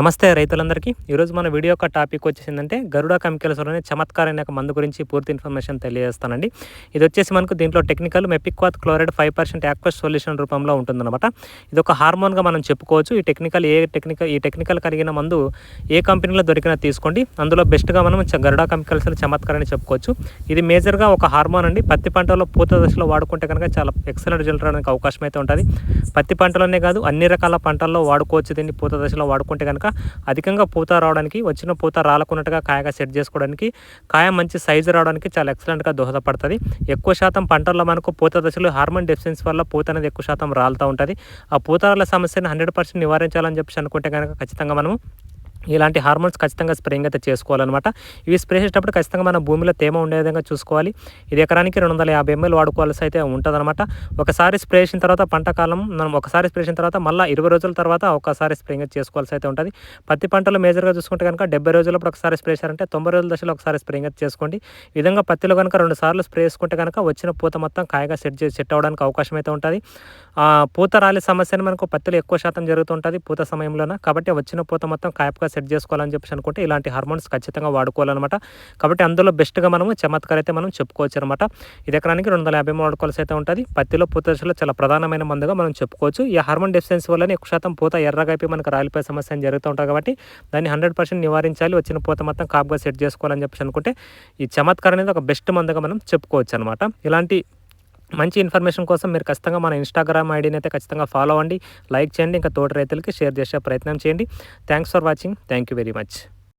నమస్తే రైతులందరికీ. ఈరోజు మన వీడియో యొక్క టాపిక్ వచ్చేసిందంటే గరుడ కెమికల్స్లోనే చమత్కార అనే ఒక మందు గురించి పూర్తి ఇన్ఫర్మేషన్ తెలియజేస్తానండి. ఇది వచ్చేసి మనకు దీంట్లో technical mepiquat chloride five percent aqueous solution రూపంలో ఉంటుందన్నమాట. ఇది ఒక హార్మోన్గా మనం చెప్పుకోవచ్చు. ఈ టెక్నికల్ ఏ టెక్నికల్ ఈ టెక్నికల్ కలిగిన మందు ఏ కంపెనీలో దొరికినా తీసుకోండి. అందులో బెస్ట్గా మనం గరుడ కెమికల్స్ చమత్కారని అని చెప్పుకోవచ్చు. ఇది మేజర్గా ఒక హార్మోన్ అండి. పత్తి పంటలో పూత దశలో వాడుకుంటే కనుక చాలా ఎక్సలెంట్ రిజల్ట్ రావడానికి అవకాశం అయితే ఉంటుంది. పత్తి పంటలోనే కాదు అన్ని రకాల పంటల్లో వాడుకోవచ్చు. దీన్ని పూత దశలో వాడుకుంటే కనుక అధికంగా పూత రావడానికి వచ్చిన పూత రాలకున్నట్టుగా కాయగా సెట్ చేసుకోవడానికి కాయ మంచి సైజు రావడానికి చాలా ఎక్సలెంట్గా దోహదపడుతుంది. ఎక్కువ శాతం పంటల్లో మనకు పూత దశలో హార్మోన్ డెఫిషియన్సీ వల్ల పూత అనేది ఎక్కువ శాతం రాలుతూ ఉంటుంది. ఆ పూత రాళ్ళ సమస్యను హండ్రెడ్ పర్సెంట్ నివారించాలని చెప్పేసి అనుకుంటే కనుక ఖచ్చితంగా మనము ఇలాంటి హార్మోన్స్ ఖచ్చితంగా స్ప్రేయింగ్ అయితే చేసుకోవాలన్నమాట. ఇవి స్ప్రే చేసేటప్పుడు ఖచ్చితంగా మన భూమిలో తేమ ఉండే విధంగా చూసుకోవాలి. ఇది ఎకరానికి రెండు వందల యాభై ఎంఎల్ వాడుకోవాల్సి అయితే ఉంటుందన్నమాట. ఒకసారి స్ప్రే చేసిన తర్వాత పంట కాలం మనం ఒకసారి స్ప్రే చేసిన తర్వాత మళ్ళీ ఇరవై రోజుల తర్వాత ఒకసారి స్ప్రేయింగ్ చేసుకోవాల్సి అయితే ఉంటుంది. పత్తి పంటలో మేజర్గా చూసుకుంటే కనుక డెబ్బై రోజులప్పుడు ఒకసారి స్ప్రే చేశారంటే తొంభై రోజుల దశలో ఒకసారి స్ప్రేయింగ్ చేసుకోండి. ఈ విధంగా పత్తిలో కనుక రెండు సార్లు స్ప్రే చేసుకుంటే కనుక వచ్చిన పూత మొత్తం కాయగా సెట్ చేసి సెట్ అవ్వడానికి అవకాశం అయితే ఉంటుంది. ఆ, పూత రాలి సమస్యను మనకు పత్తిలో ఎక్కువ శాతం జరుగుతుంటుంది పూత సమయంలోన. కాబట్టి వచ్చిన పూత మొత్తం కాయపగా సెట్ చేసుకోవాలని చెప్పేసి అనుకుంటే ఇలాంటి హార్మోన్స్ ఖచ్చితంగా వాడుకోవాలన్నమాట. కాబట్టి అందులో బెస్ట్గా మనము చమత్కార్ అయితే మనం చెప్పుకోవచ్చు అనమాట ఇది ఎకరానికి రెండు వందల యాభై వాడుకోవాల్సి అయితే ఉంటుంది. పత్తిలో పూత దశలో చాలా ప్రధానమైన మందుగా మనం చెప్పుకోవచ్చు. ఈ హార్మోన్ డెఫిషియన్సీ వల్లనే ఎక్కువ శాతం పూత ఎర్రగా అయిపోయి మనకు రాలిపోయే సమస్య అని జరుగుతూ ఉంటుంది కాబట్టి దాన్ని హండ్రెడ్ పర్సెంట్ నివారించాలి. వచ్చిన పూత మొత్తం కాపుగా సెట్ చేసుకోవాలని చెప్పేసి అనుకుంటే ఈ చమత్కార్ అనేది ఒక బెస్ట్ మందుగా మనం చెప్పుకోవచ్చు అనమాట ఇలాంటి మంచి ఇన్ఫర్మేషన్ కోసం మీరు ఖచ్చితంగా మన ఇన్స్టాగ్రామ్ ఐడిని అయితే ఖచ్చితంగా ఫాలో అవ్వండి లైక్ చేయండి ఇంకా తోటి రైతులకి షేర్ చేసే ప్రయత్నం చేయండి. Thanks for watching. Thank you very much.